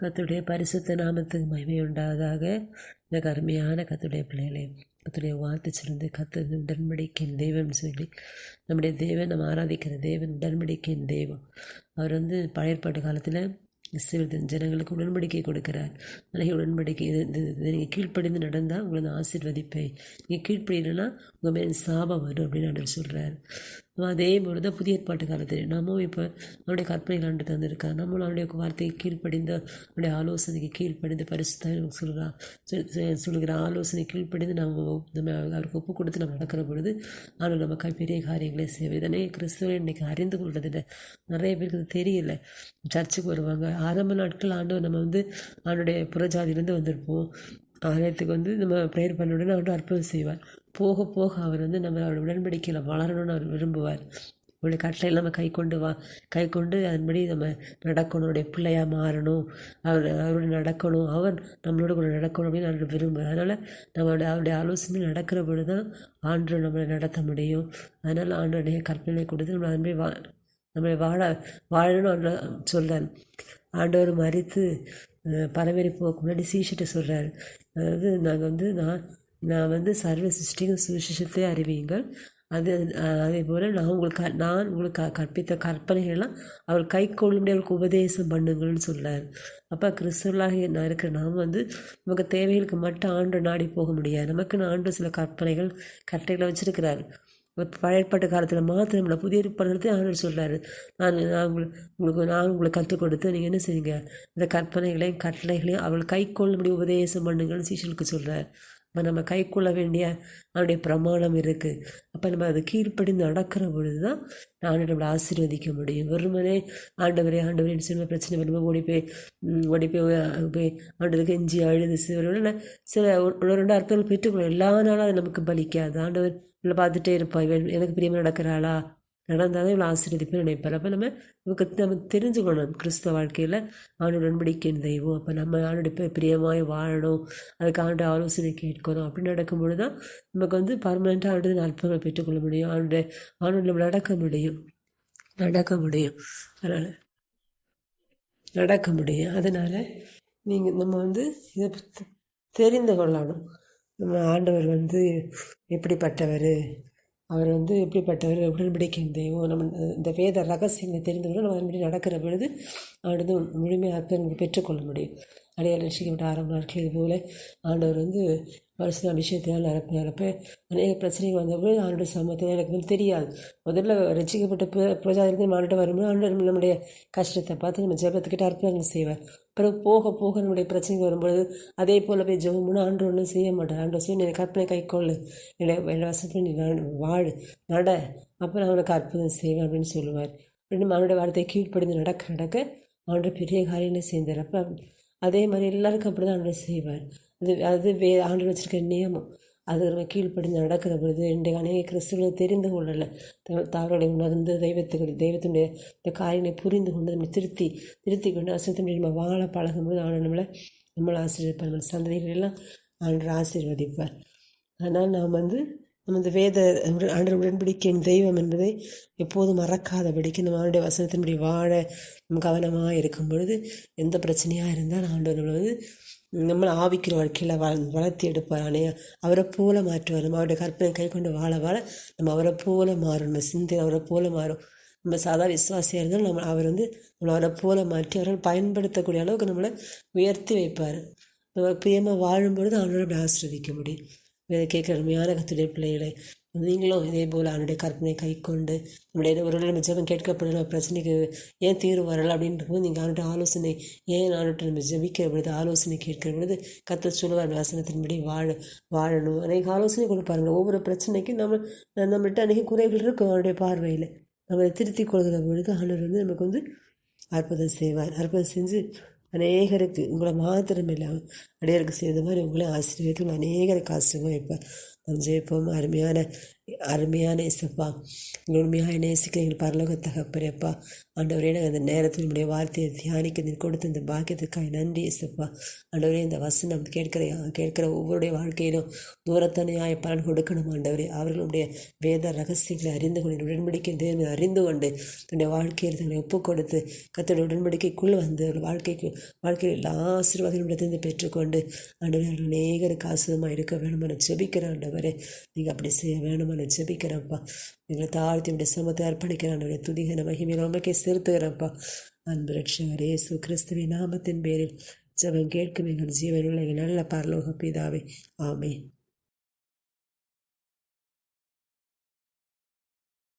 கத்துடைய பரிசுத்த நாமத்துக்கு மகிமை உண்டாவதாக இந்த கருமையான கத்துடைய பிள்ளைகளே கத்துடைய வார்த்தை சிறந்து கத்து உடன்படிக்கையின் தெய்வம்னு சொல்லி நம்முடைய தேவன் நம்ம ஆராதிக்கிற தேவன் உடன்படிக்கையின் தெய்வம் அவர் வந்து பழையற்பாட்டு காலத்தில் இஸ்ரேல் ஜனங்களுக்கு உடன்படிக்கை கொடுக்கிறார். நிறைய உடன்படிக்கை இது நீங்கள் கீழ்ப்படிந்து நடந்தால் உங்களை நான் ஆசீர்வதிப்பேன். நீங்கள் கீழ்ப்படினா உங்கள் மேல் சாபம் வரும் அப்படின்னு அவர் சொல்கிறார் அதே மாதிரி தான் புதிய ஏற்பாட்டு காலத்தில் நம்மளும் இப்போ அவருடைய கற்பனைகள் ஆண்டு தந்திருக்கார் நம்மளும் அவருடைய வார்த்தைக்கு கீழ்ப்படிந்து அவருடைய ஆலோசனைக்கு கீழ்ப்படிந்து பரிசுத்தான் சொல்கிறான் சொல்கிற ஆலோசனை கீழ்ப்படிந்து நம்ம நம்ம அவருக்கு ஒப்பு கொடுத்து நம்ம நடக்கிற பொழுது ஆனால் நமக்கு பெரிய காரியங்களே செய்வது இதனே கிறிஸ்துவை இன்றைக்கி அறிந்து கொள்றதில்லை. நிறைய பேருக்கு தெரியல. சர்ச்சுக்கு வருவாங்க. ஆரம்ப நாட்கள் ஆண்டவர் நம்ம வந்து அவனுடைய புறஜாதியிலேருந்து வந்திருப்போம். ஆலயத்துக்கு வந்து நம்ம ப்ரேயர் பண்ண உடனே அவர்கிட்ட அற்புதம் செய்வார். போக போக அவர் வந்து நம்ம அவருடைய உடன்படிக்கையில் வளரணும்னு அவர் விரும்புவார். அவருடைய கட்டளை நம்ம கை கொண்டு வா கை கொண்டு அதன்படி நம்ம நடக்கணும். அவருடைய பிள்ளையாக மாறணும். அவர் அவருடைய நடக்கணும். அவர் நம்மளோட கூட நடக்கணும் அப்படின்னு நான் விரும்புகிறேன் அதனால் நம்மளுடைய அவருடைய ஆலோசனை நடக்கிற பொழுது தான் ஆண்டு நம்மளை நடத்த முடியும். அதனால் ஆண்டுடைய கற்பனை கொடுத்து நம்ம அதன்படி வா நம்மளை வாழ வாழணும் ஆண்டு சொல்கிறார் ஆண்டவர் மறித்து பரவேறி போக்கு முன்னாடி சீஷிட்ட சொல்கிறாரு அதாவது நாங்கள் வந்து நான் நான் வந்து சர்வ சிருஷ்டிக்கும் சுவிசேஷத்தை அறிவியுங்கள் அது அதே போல் நான் உங்களுக்கு நான் உங்களுக்கு கற்பித்த கற்பனைகள்லாம் அவர் கை கொள்ளும்படி அவருக்கு உபதேசம் பண்ணுங்கள்னு சொல்கிறார் அப்போ கிறிஸ்துவலாக நான் இருக்கிற நாம் வந்து நமக்கு தேவைகளுக்கு மட்டும் ஆண்டு நாடி போக முடியாது. நமக்குன்னு ஆண்டு சில கற்பனைகள் கட்டளைகளை வச்சுருக்கிறார். பழையப்பட்ட காலத்தில் மாத்திரம் இல்லை புதிய ஏற்பாடுறது ஆண்டவர் சொல்கிறாரு நான் நான் உங்களுக்கு உங்களுக்கு நான் உங்களுக்கு கற்றுக் கொடுத்து நீங்கள் என்ன செய்யுங்க இந்த கற்பனைகளையும் கட்டளைகளையும் அவள் கை கொள்ளும்படி உபதேசம் பண்ணுங்கன்னு சீசலுக்கு சொல்கிறார் இப்போ நம்ம கை கொள்ள வேண்டிய அவனுடைய பிரமாணம் இருக்குது அப்போ நம்ம அது கீழ்ப்படி நடக்கிற பொழுது தான் நான் நம்மளை ஆசீர்வதிக்க முடியும். வெறுமனே ஆண்டவரே ஆண்டவரேன்னு சின்ன பிரச்சனை வரும்போது ஓடி போய் ஓடி போய் போய் ஆண்டவருக்கு எஞ்சி அழுது சில சில ஒரு ரெண்டு அர்த்தங்கள் பெற்றுக்கொள்ளும் எல்லா நாளும் அது நமக்கு பலிக்காது. ஆண்டவர் இல்லை பார்த்துட்டே இருப்பான் இவன் எனக்கு பிரியமாக நடக்கிறாளா? நடந்தால் தான் இவ்வளோ ஆசீர்வதிப்புன்னு நினைப்பார். அப்போ நம்ம நமக்கு நம்ம தெரிஞ்சுக்கணும் கிறிஸ்தவ வாழ்க்கையில் ஆண்டு உடன்படிக்கையின் தெய்வம். அப்போ நம்ம ஆண்டுடைய பிரியமாய் வாழணும். அதுக்கு ஆண்டு ஆலோசனை கேட்கணும். அப்படின்னு நடக்கும்பொழுது தான் நமக்கு வந்து பர்மனெண்ட்டாக ஆண்டு அற்புதங்களை பெற்றுக்கொள்ள முடியும். ஆண்டு ஆண்டு நம்ம நடக்க முடியும். நடக்க முடியும். அதனால் நடக்க முடியும். அதனால் நீங்கள் நம்ம வந்து இதை தெரிந்து கொள்ளணும். நம்ம ஆண்டவர் வந்து எப்படிப்பட்டவர்? அவர் வந்து எப்படிப்பட்டவர் உடன்படிக்கை தெய்வம் நம்ம இந்த வேத ரகசியங்களை தெரிந்து கொண்டு நம்ம அதன்படி நடக்கிற பொழுது ஆண்டு முழுமையாக பெற்றுக்கொள்ள முடியும் அடையாள ரசிக்கப்பட்ட ஆரம்ப நாட்கள் இது போல் ஆண்டவர் வந்து வருஷம் அபிஷேகத்தினால் நிரப்பினாரப்ப அநேக பிரச்சனைகள் வந்தபோது ஆண்டோட சமத்தில் எனக்கு வந்து தெரியாது. முதல்ல ரசிக்கப்பட்ட பிரஜாதிபதி பிரஜாதிருந்து ஆண்டு வரும்போது ஆண்டவர் நம்முடைய கஷ்டத்தை பார்த்து நம்ம ஜெபத்துக்கிட்ட அர்ப்பணங்கள் செய்வார். பிறகு போக போக நம்முடைய பிரச்சனைகள் வரும்பொழுது அதே போல் போய் ஜெபம்னு ஆண்டு ஒன்றும் செய்ய மாட்டார். ஆண்டு சொல்லி எனக்கு கற்பனை கைக்கொள்ளு என்னுடைய என்னோட வசப்படி நீ வாழ். நட. அப்போ நான் உனக்கு அற்புதம் செய்வேன் அப்படின்னு சொல்லுவார். அப்படின்னு அவனுடைய வார்த்தையை கீழ்ப்படிந்து நடக்க நடக்க அவனுடைய பெரிய காரியங்களை சேர்ந்தார் அப்போ அதே மாதிரி எல்லாருக்கும் அப்படி தான் ஆண்டவர் செய்வார் அது அது வே ஆண்டவர் வச்சுருக்க நியமம். அது நம்ம கீழ்ப்படிந்து நடக்கிற பொழுது இன்றைக்கு அநேக கிறிஸ்துவர்கள் தெரிந்து கொள்ளலை. தவறுகளை உணர்ந்து தெய்வத்துக்கு தெய்வத்தினுடைய இந்த காரியங்களை புரிந்து கொண்டு நம்ம திருத்தி திருத்தி கொண்டு அசத்தினுடைய நம்ம வாழ பழகும்போது ஆண்டு நம்மளை நம்மளை ஆசீர்வதிப்பார். நம்ம சந்ததிகள் எல்லாம் ஆண்டு ஆசீர்வதிப்பார். அதனால் நாம் வந்து நம்ம இந்த வேத ஆண்டு உடன்படிக்கையின் தெய்வம் என்பதை எப்போதும் மறக்காதபடிக்கு நம்ம ஆண்டுடைய வசனத்தின்படி வாழ நம்ம கவனமாக இருக்கும் பொழுது எந்த பிரச்சனையாக இருந்தாலும் ஆண்டு நம்மளை வந்து நம்மளை ஆவிக்கிற வாழ்க்கையில் வ வளர்த்தி எடுப்பார். ஆனால் அவரை போல மாற்றுவார். நம்ம அவருடைய கற்பனை கை கொண்டு வாழ வாழ நம்ம அவரை போல மாறும். நம்ம சிந்தை அவரை போல மாறும். நம்ம சாதா விசுவாசியாக இருந்தாலும் நம்ம அவர் வந்து நம்மளை அவரை போல மாற்றி அவர்கள் பயன்படுத்தக்கூடிய அளவுக்கு நம்மளை உயர்த்தி வைப்பார். நம்ம பிரியமாக வாழும்பொழுது அவனோட அப்படி ஆசிர்வதிக்க முடியும். இதை கேட்குற அருமையான கத்துடைய பிள்ளைகளை நீங்களும் இதே போல் அவனுடைய கற்பனை கை கொண்டு நம்முடைய ஒரு நம்ம ஜெபம் கேட்கப்படல பிரச்சனைக்கு ஏன் தீர்வு வரலை அப்படின்றபோது நீங்கள் அவனுடைய ஆலோசனை ஏன் அவன்கிட்ட நம்ம ஜபிக்கிற பொழுது ஆலோசனை கேட்கிற பொழுது கத்த சொல்லுவார் வசனத்தின்படி வாழ வாழணும். அன்றைக்கு ஆலோசனை கொடுப்பாருங்க. ஒவ்வொரு பிரச்சனைக்கும் நம்ம நம்மள்கிட்ட அன்றைக்கி குறைகள் இருக்கும் அவனுடைய பார்வையில். நம்ம திருத்தி கொள்கிற பொழுது ஆண்டவர் வந்து நமக்கு வந்து அற்புதம் செய்வார். அற்புதம் செஞ்சு அநேகருக்கு உங்களை மாத்திரம் இல்லாமல் அடையருக்கு செய்த மாதிரி உங்களை ஆசீர்வதித்து அநேகருக்கு ஆசீர்வம் வைப்பார் நாம் ஜெயிப்போம் அருமையான அருமையான இசப்பா உண்மையாக நேசிக்கிற எங்கள் பரலோக தகப்பரேப்பா ஆண்டவரே நாங்கள் அந்த நேரத்தில் உங்களுடைய வார்த்தையை தியானிக்க நீர் கொடுத்த இந்த பாக்கியத்துக்காக நன்றி இசப்பா ஆண்டவரே இந்த வசனம் கேட்கிற கேட்கிற ஒவ்வொருடைய வாழ்க்கையிலும் தூரத்தனையாய பலன் கொடுக்கணும் ஆண்டவரே அவர்களுடைய வேத ரகசியங்களை அறிந்து கொண்டு உடன்படிக்கை தேவனை அறிந்து கொண்டு தன்னுடைய வாழ்க்கையில் தங்களை ஒப்பு கொடுத்து கத்தோட உடன்படிக்கைக்குள் வந்து அவர்கள் வாழ்க்கைக்கு வாழ்க்கையில் எல்லா ஆசீர்வாதங்களும் பெற்றுக்கொண்டு ஆண்டவரே அவர்கள் அநேகருக்கு ஆசிரமாக இருக்க வேணுமென ஜெபிக்கிற ஆண்டவர் ஆண்டவரே நீங்கள் அப்படி செய்ய வேணுமென ஜெபிக்கிறப்பா எங்களை தாழ்த்தி உடைய சமத்தை அர்ப்பணிக்கிற ஆண்டவரே துதிகன மகிமையில் உமக்கே செலுத்துகிறப்பா அன்பு ரட்சகர் இயேசு கிறிஸ்துவின் நாமத்தின் பேரில் ஜபம் கேட்கும் எங்கள் ஜீவனுள்ள எங்கள் நல்ல பரலோக பிதாவே. ஆமே